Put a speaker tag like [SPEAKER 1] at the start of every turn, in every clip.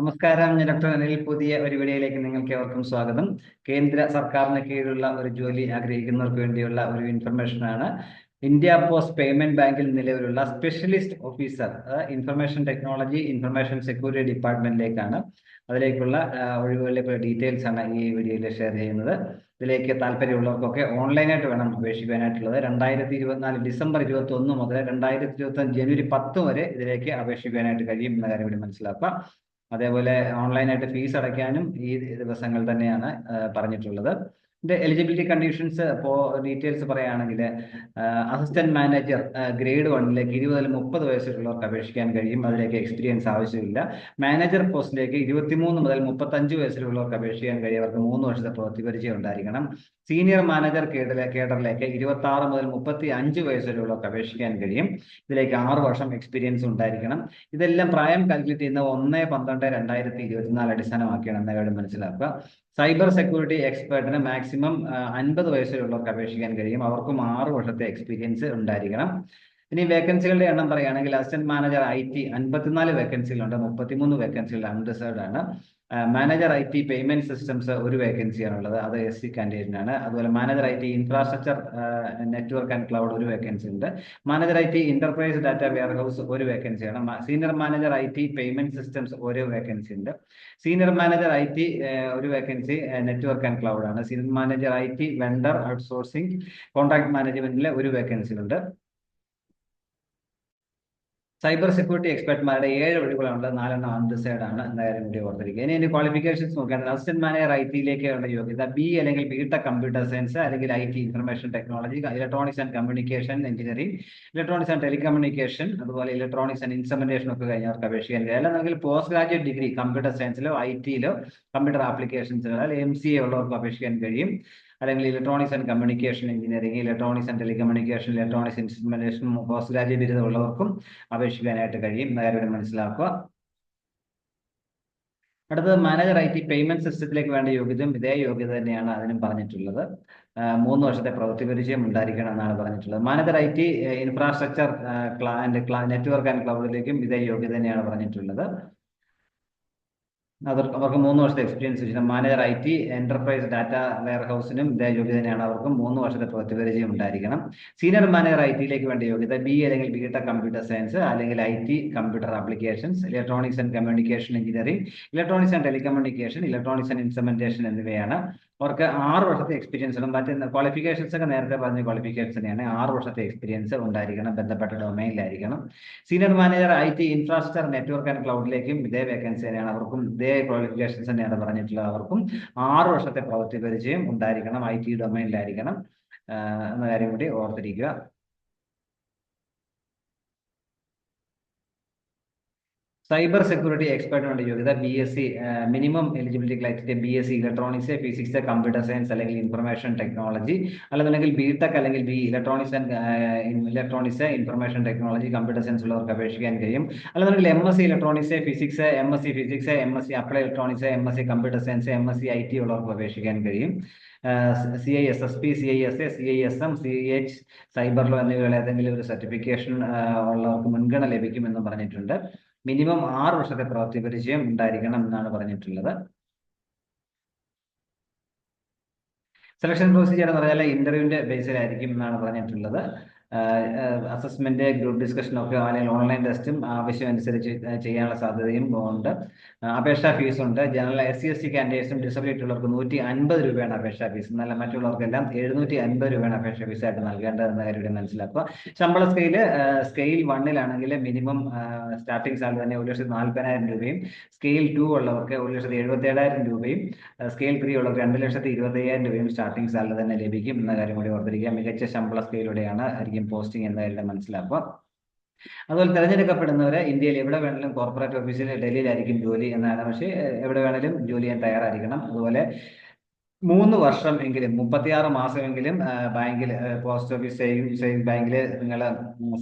[SPEAKER 1] നമസ്കാരം. ഞാൻ ഡോക്ടർ അനിൽ. പുതിയ ഒരു വീഡിയോയിലേക്ക് നിങ്ങൾക്ക് ഏവർക്കും സ്വാഗതം. കേന്ദ്ര സർക്കാരിന് കീഴിലുള്ള ഒരു ജോലി ആഗ്രഹിക്കുന്നവർക്ക് വേണ്ടിയുള്ള ഒരു ഇൻഫർമേഷൻ ആണ്. ഇന്ത്യ പോസ്റ്റ് പേയ്മെന്റ് ബാങ്കിൽ നിലവിലുള്ള specialist officer information technology information security ഡിപ്പാർട്ട്മെന്റിലേക്കാണ് അതിലേക്കുള്ള ഒഴിവുകളിലേക്കുള്ള ഡീറ്റെയിൽസ് ആണ് ഈ വീഡിയോയിൽ ഷെയർ ചെയ്യുന്നത്. ഇതിലേക്ക് താല്പര്യമുള്ളവർക്കൊക്കെ ഓൺലൈനായിട്ട് വേണം അപേക്ഷിക്കാനായിട്ടുള്ളത്. രണ്ടായിരത്തി ഇരുപത്തിനാല് ഡിസംബർ ഇരുപത്തി ഒന്ന് മുതൽ രണ്ടായിരത്തി ഇരുപത്തി ജനുവരി പത്ത് വരെ ഇതിലേക്ക് അപേക്ഷിക്കാനായിട്ട് കഴിയും എന്ന കാര്യം കൂടി മനസ്സിലാക്കുക അതേപോലെ ഓൺലൈനായിട്ട് ഫീസ് അടയ്ക്കാനും ഈ ദിവസങ്ങൾ തന്നെയാണ് പറഞ്ഞിട്ടുള്ളത്. എലിജിബിലിറ്റി കണ്ടീഷൻസ് അപ്പോ ഡീറ്റെയിൽസ് പറയുകയാണെങ്കിൽ അസിസ്റ്റന്റ് മാനേജർ ഗ്രേഡ് വണ്ണിലേക്ക് ഇരുപത് മുതൽ മുപ്പത് വയസ്സുള്ളവർക്ക് അപേക്ഷിക്കാൻ കഴിയും. അതിലേക്ക് എക്സ്പീരിയൻസ് ആവശ്യമില്ല. മാനേജർ പോസ്റ്റിലേക്ക് ഇരുപത്തിമൂന്ന് മുതൽ മുപ്പത്തഞ്ച് വയസ്സിലുള്ളവർക്ക് അപേക്ഷിക്കാൻ കഴിയും. അവർക്ക് മൂന്ന് വർഷത്തെ പ്രവൃത്തി പരിചയം ഉണ്ടായിരിക്കണം. സീനിയർ മാനേജർ കേഡറിലെ കേഡറിലേക്ക് ഇരുപത്തി ആറ് മുതൽ മുപ്പത്തി അഞ്ച് വയസ്സുള്ളവർക്ക് അപേക്ഷിക്കാൻ കഴിയും. ഇതിലേക്ക് ആറ് വർഷം എക്സ്പീരിയൻസ് ഉണ്ടായിരിക്കണം. ഇതെല്ലാം പ്രായം കാൽക്കുലേറ്റ് ചെയ്യുന്ന ഒന്ന് പന്ത്രണ്ട് രണ്ടായിരത്തി ഇരുപത്തിനാല് അടിസ്ഥാനമാക്കിയാണ് എന്ന കാര്യം മനസ്സിലാക്കുക സൈബർ സെക്യൂരിറ്റി എക്സ്പേർട്ടിന് മാക്സിമം അൻപത് വയസ്സിലുള്ളവർക്ക് അപേക്ഷിക്കാൻ കഴിയും. അവർക്കും ആറ് വർഷത്തെ എക്സ്പീരിയൻസ് ഉണ്ടായിരിക്കണം. ഇനി വേക്കൻസികളുടെ എണ്ണം പറയുകയാണെങ്കിൽ അസിസ്റ്റന്റ് മാനേജർ ഐ ടി അൻപത്തിനാല് വേക്കൻസികളുണ്ട് മുപ്പത്തിമൂന്ന് വേക്കൻസികൾ അൺറിസർവ്ഡ് ആണ്. Manager I T payment systems ഒരു വേക്കൻസിയാണുള്ളത് അത് എസ് സി കാൻഡിഡേറ്റിനാണ് അതുപോലെ manager I T infrastructure network and cloud ഒരു വേക്കൻസി ഉണ്ട്. Manager I T enterprise data warehouse ഒരു വേക്കൻസിയാണ് senior manager I T payment systems ഒരു വേക്കൻസി ഉണ്ട്. സീനിയർ മാനേജർ ഐ ടി ഒരു വേക്കൻസി നെറ്റ്വർക്ക് ആൻഡ് ക്ലൗഡ് ആണ്. Senior manager I T vendor outsourcing contract മാനേജ്മെന്റിലെ ഒരു vacancy ഉണ്ട് സൈബർ സെക്യൂരിറ്റി എക്സ്പെർട്ട്മാരുടെ ഏഴ് ഒഴിവുകളുണ്ട് നാലെണ്ണം അൺഡിസൈഡ് ആണ് എന്തായാലും കൂടി ഓർത്തിരിക്കുക. ഇനി ഇതിന്റെ ക്വാളിഫിക്കേഷൻസ് നോക്കുകയാണെങ്കിൽ അസിസ്റ്റന്റ് മാനേജർ ഐ ടിയിലേക്ക് വേണ്ട യോഗ്യത ബി അല്ലെങ്കിൽ ബി ടെക് കമ്പ്യൂട്ടർ സയൻസ് അല്ലെങ്കിൽ I T information technology electronics and communication engineering electronics and telecommunication അതുപോലെ ഇലക്ട്രോണിക്സ് ആൻഡ് ഇൻസ്ട്രുമെന്റേഷൻ ഒക്കെ കഴിഞ്ഞവർക്ക് അപേക്ഷിക്കാൻ കഴിയും. അല്ലെങ്കിൽ പോസ്റ്റ് ഗ്രാജുവേറ്റ് ഡിഗ്രി കമ്പ്യൂട്ടർ സയൻസിലോ ഐ ടിയിലോ കമ്പ്യൂട്ടർ ആപ്ലിക്കേഷൻസിലോ എം സി എ ഉള്ളവർക്ക് അപേക്ഷിക്കാൻ കഴിയും. അല്ലെങ്കിൽ electronics and communication engineering electronics and telecommunication electronics instrumentation post graduate ബിരുദമുള്ളവർക്കും അപേക്ഷിക്കാനായിട്ട് കഴിയും. കാര്യം മനസ്സിലാക്കുക. അടുത്തത് മാനേജർ ഐ ടി പേയ്മെന്റ് സിസ്റ്റത്തിലേക്ക് വേണ്ട യോഗ്യതയും ഇതേ യോഗ്യത തന്നെയാണ് അതിനും പറഞ്ഞിട്ടുള്ളത്. മൂന്ന് വർഷത്തെ പ്രവൃത്തി പരിചയം ഉണ്ടായിരിക്കണം എന്നാണ് പറഞ്ഞിട്ടുള്ളത്. Manager I T infrastructure and network and ക്ലൗഡിലേക്കും ഇതേ യോഗ്യത തന്നെയാണ് പറഞ്ഞിട്ടുള്ളത്. അവർ അവർക്ക് മൂന്ന് വർഷത്തെ എക്സ്പീരിയൻസ് വെച്ചിട്ട് manager I T enterprise data wear ഹൗസിനും ഇതേ യോഗ്യത തന്നെയാണ് അവർക്ക്. മൂന്ന് വർഷത്തെ പ്രവൃത്തി പരിചയം ഉണ്ടായിരിക്കണം. സീനിയർ മാനേജർ ഐ ടിയിലേക്ക് വേണ്ട യോഗ്യത ബി അല്ലെങ്കിൽ ബി ടെക് കമ്പ്യൂട്ടർ സയൻസ് അല്ലെങ്കിൽ I T computer applications electronics and communication engineering electronics and telecommunication electronics and instrumentation എന്നിവയാണ്. അവർക്ക് ആറ് വർഷത്തെ എക്സ്പീരിയൻസ് ഉണ്ട്. മറ്റേ ക്വാളിഫിക്കേഷൻസ് ഒക്കെ നേരത്തെ പറഞ്ഞ ക്വാളിഫിക്കേഷൻസ് തന്നെയാണ്. ആറ് വർഷത്തെ എക്സ്പീരിയൻസ് ഉണ്ടായിരിക്കണം ബന്ധപ്പെട്ട ഡൊമൈനിലായിരിക്കണം senior manager I T infrastructure network and ക്ലൗഡിലേക്കും ഇതേ വേക്കൻസി തന്നെയാണ് അവർക്കും ഇതേ ക്വാളിഫിക്കേഷൻസ് തന്നെയാണ് പറഞ്ഞിട്ടുള്ളത് അവർക്കും ആറ് വർഷത്തെ പ്രവൃത്തി പരിചയം ഉണ്ടായിരിക്കണം ഐ ടി ഡൊമൈനിലായിരിക്കണം എന്ന കാര്യം കൂടി ഓർത്തിരിക്കുക. സൈബർ സെക്യൂരിറ്റി എക്സ്പെർട്ടിനുള്ള യോഗ്യത B S C minimum eligibility criteria B S C electronics physics computer science അല്ലെങ്കിൽ ഇൻഫർമേഷൻ ടെക്നോളജി അല്ലെന്നുണ്ടെങ്കിൽ ബി ടെക് അല്ലെങ്കിൽ B electronics and electronics information technology computer science ഉള്ളവർക്ക് അപേക്ഷിക്കാൻ കഴിയും. അല്ലെന്നുണ്ടെങ്കിൽ M S C electronics physics M S C physics M S C apply electronics M S C computer science M S C I T ഉള്ളവർക്ക് അപേക്ഷിക്കാൻ കഴിയും. C I S S P C I S A C I S M C H cyber law എന്നിവയിൽ ഏതെങ്കിലും ഒരു certification ഉള്ളവർക്ക് മുൻഗണന ലഭിക്കുമെന്ന് പറഞ്ഞിട്ടുണ്ട്. മിനിമം ആറ് വർഷത്തെ പ്രവൃത്തി പരിചയം ഉണ്ടായിരിക്കണം എന്നാണ് പറഞ്ഞിട്ടുള്ളത്. സെലക്ഷൻ പ്രൊസീജിയർ എന്ന് പറഞ്ഞാൽ ഇന്റർവ്യൂവിന്റെ ബേസിലായിരിക്കും എന്നാണ് പറഞ്ഞിട്ടുള്ളത്. അസസ്മെന്റ് ഗ്രൂപ്പ് ഡിസ്കഷൻ ഒക്കെ അല്ലെങ്കിൽ ഓൺലൈൻ ടെസ്റ്റും ആവശ്യമനുസരിച്ച് ചെയ്യാനുള്ള സാധ്യതയും ഉണ്ട്. അപേക്ഷാ ഫീസ് ഉണ്ട്. General S C S C കാൻഡിഡേറ്റ്സും disability ഉള്ളവർക്ക് നൂറ്റി അൻപത് രൂപയാണ് അപേക്ഷാ ഫീസ് എന്നാൽ മറ്റുള്ളവർക്കെല്ലാം എഴുന്നൂറ്റി അൻപത് രൂപയാണ് അപേക്ഷാ ഫീസ് ആയിട്ട് നൽകേണ്ടത് എന്ന കാര്യം മനസ്സിലാക്കുക. ശമ്പള സ്കെയിൽ സ്കെയിൽ വണ്ണിലാണെങ്കിൽ മിനിമം സ്റ്റാർട്ടിംഗ് സാലറി തന്നെ ഒരു ലക്ഷത്തി നാൽപ്പതിനായിരം രൂപയും സ്കെയിൽ ടു ഉള്ളവർക്ക് ഒരു ലക്ഷത്തി എഴുപത്തി ഏഴായിരം രൂപയും സ്കെയിൽ ത്രീ ഉള്ളവർക്ക് രണ്ട് ലക്ഷത്തി ഇരുപത്തി അയ്യായിരം രൂപയും സ്റ്റാർട്ടിംഗ് സാലറി തന്നെ ലഭിക്കും എന്ന കാര്യം കൂടി ഓർത്തിരിക്കുക. മികച്ച ശമ്പള സ്കെയിലൂടെയാണ് ആയിരിക്കും പോസ്റ്റിംഗ് എന്ന കാര്യം മനസ്സിലാക്കുക. അതുപോലെ തിരഞ്ഞെടുക്കപ്പെടുന്നവരെ ഇന്ത്യയിൽ എവിടെ വേണമെങ്കിലും കോർപ്പറേറ്റ് ഓഫീസിൽ ഡൽഹിയിലായിരിക്കും ജോലി എന്നാണ്. പക്ഷേ എവിടെ വേണമെങ്കിലും ജോലി ചെയ്യാൻ തയ്യാറായിരിക്കണം. അതുപോലെ മൂന്ന് വർഷം എങ്കിലും മുപ്പത്തിയാറ് മാസമെങ്കിലും ബാങ്കിൽ പോസ്റ്റ് ഓഫീസ് സേവിംഗ് സേവിംഗ് ബാങ്കിൽ നിങ്ങൾ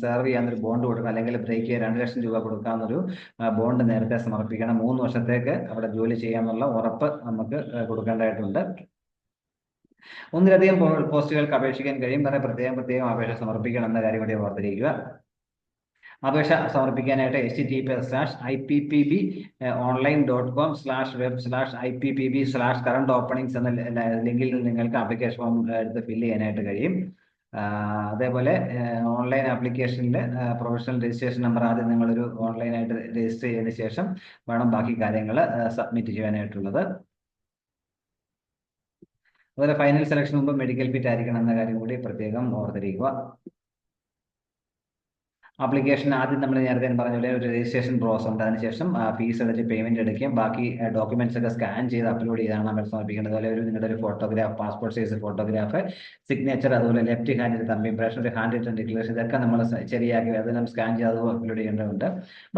[SPEAKER 1] സെർവ് ചെയ്യാനൊരു ബോണ്ട് കൊടുക്കണം. അല്ലെങ്കിൽ ബ്രേക്ക് രണ്ട് ലക്ഷം രൂപ കൊടുക്കാമെന്നൊരു ബോണ്ട് നേരത്തെ സമർപ്പിക്കണം. മൂന്ന് വർഷത്തേക്ക് അവിടെ ജോലി ചെയ്യാമെന്നുള്ള ഉറപ്പ് നമുക്ക് കൊടുക്കേണ്ടതായിട്ടുണ്ട്. ഒന്നിലധികം പോസ്റ്റുകൾക്ക് അപേക്ഷിക്കാൻ കഴിയും. പറഞ്ഞാൽ പ്രത്യേകം പ്രത്യേകം അപേക്ഷ സമർപ്പിക്കണം എന്ന കാര്യം കൂടി ഓർത്തിരിക്കുക. അപേക്ഷ സമർപ്പിക്കാനായിട്ട് H T P slash I P P B online dot com slash web slash I P P B slash current openings എന്ന ലിങ്കിൽ നിങ്ങൾക്ക് അപ്ലിക്കേഷൻ ഫോം എടുത്ത് ഫില്ല് ചെയ്യാനായിട്ട് കഴിയും. അതേപോലെ ഓൺലൈൻ ആപ്ലിക്കേഷനിൽ പ്രൊഫഷണൽ രജിസ്ട്രേഷൻ നമ്പർ ആദ്യം നിങ്ങളൊരു ഓൺലൈനായിട്ട് രജിസ്റ്റർ ചെയ്തതിന് ശേഷം വേണം ബാക്കി കാര്യങ്ങൾ സബ്മിറ്റ് ചെയ്യാനായിട്ടുള്ളത് അതുപോലെ ഫൈനൽ സെലക്ഷൻ മുമ്പ് മെഡിക്കൽ ഫിറ്റ് ആയിരിക്കണം എന്ന കാര്യം കൂടി പ്രത്യേകം ഓർത്തിരിക്കുക. ആപ്ലിക്കേഷൻ ആദ്യം നമ്മൾ നേരത്തെ പറഞ്ഞ പോലെ ഒരു രജിസ്ട്രേഷൻ പ്രോസസ് ഉണ്ട്. അതിനുശേഷം ഫീസ് അടച്ച് പേയ്മെന്റ് എടുക്കുകയും ബാക്കി ഡോക്യുമെന്റ്സ് ഒക്കെ സ്കാൻ ചെയ്ത് അപ്ലോഡ് ചെയ്താണ് നമ്മൾ സമർപ്പിക്കേണ്ടത് അതുപോലെ ഒരു നിങ്ങളുടെ ഒരു photograph passport size photograph signature അതുപോലെ ലെഫ്റ്റ് ഹാൻഡിൽ തമ്പി ഇംപ്രഷൻ ഒരു ഹാൻഡ് റിട്ടൺ ഡിക്ലറേഷൻ ഇതൊക്കെ നമ്മൾ ശരിയാക്കി അതെല്ലാം സ്കാൻ ചെയ്ത് അത് അപ്ലോഡ് ചെയ്യേണ്ടതുണ്ട്.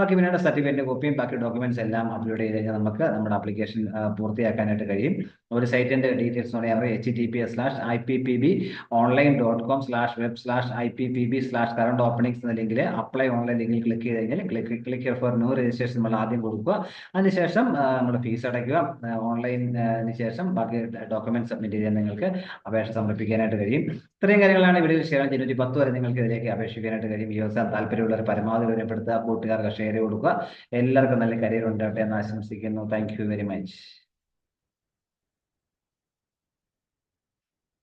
[SPEAKER 1] ബാക്കി പിന്നീട് സർട്ടിഫിക്കറ്റ് കോപ്പിയും ബാക്കി ഡോക്യുമെന്റ്സ് എല്ലാം അപ്ലോഡ് ചെയ്ത് കഴിഞ്ഞാൽ നമുക്ക് നമ്മുടെ ആപ്ലിക്കേഷൻ പൂർത്തിയാക്കാനായിട്ട് കഴിയും. ഒരു സൈറ്റിന്റെ ഡീറ്റെയിൽസ് എന്ന് പറയുന്നത് H T P S slash I P P B online dot com slash web slash I P P B slash current openings എന്ന ലിങ്കിൽ അപ്ലൈ ഓൺലൈൻ ലിങ്കിൽ ക്ലിക്ക് ചെയ്ത് കഴിഞ്ഞാൽ click click for new registration നമ്മൾ ആദ്യം കൊടുക്കുക. അതിനുശേഷം നമ്മുടെ ഫീസ് അടയ്ക്കുക. ഓൺലൈനിന് ശേഷം ബാക്കി ഡോക്യുമെന്റ് സബ്മിറ്റ് ചെയ്യാൻ നിങ്ങൾക്ക് അപേക്ഷ സമർപ്പിക്കാനായിട്ട് കഴിയും. ഇത്രയും കാര്യങ്ങളാണ് ഇവിടെ ഷെയർ ജനുവരി പത്ത് വരെ നിങ്ങൾക്ക് ഇതിലേക്ക് അപേക്ഷിക്കാനായിട്ട് കഴിയും. ദിവസം താല്പര്യമുള്ളവർ പരമാവധി വിവരപ്പെടുത്തുക കൂട്ടുകാർക്ക് ഷെയർ കൊടുക്കുക. എല്ലാവർക്കും നല്ല കരിയർ ഉണ്ടാവട്ടെ എന്ന് ആശംസിക്കുന്നു. Thank you very much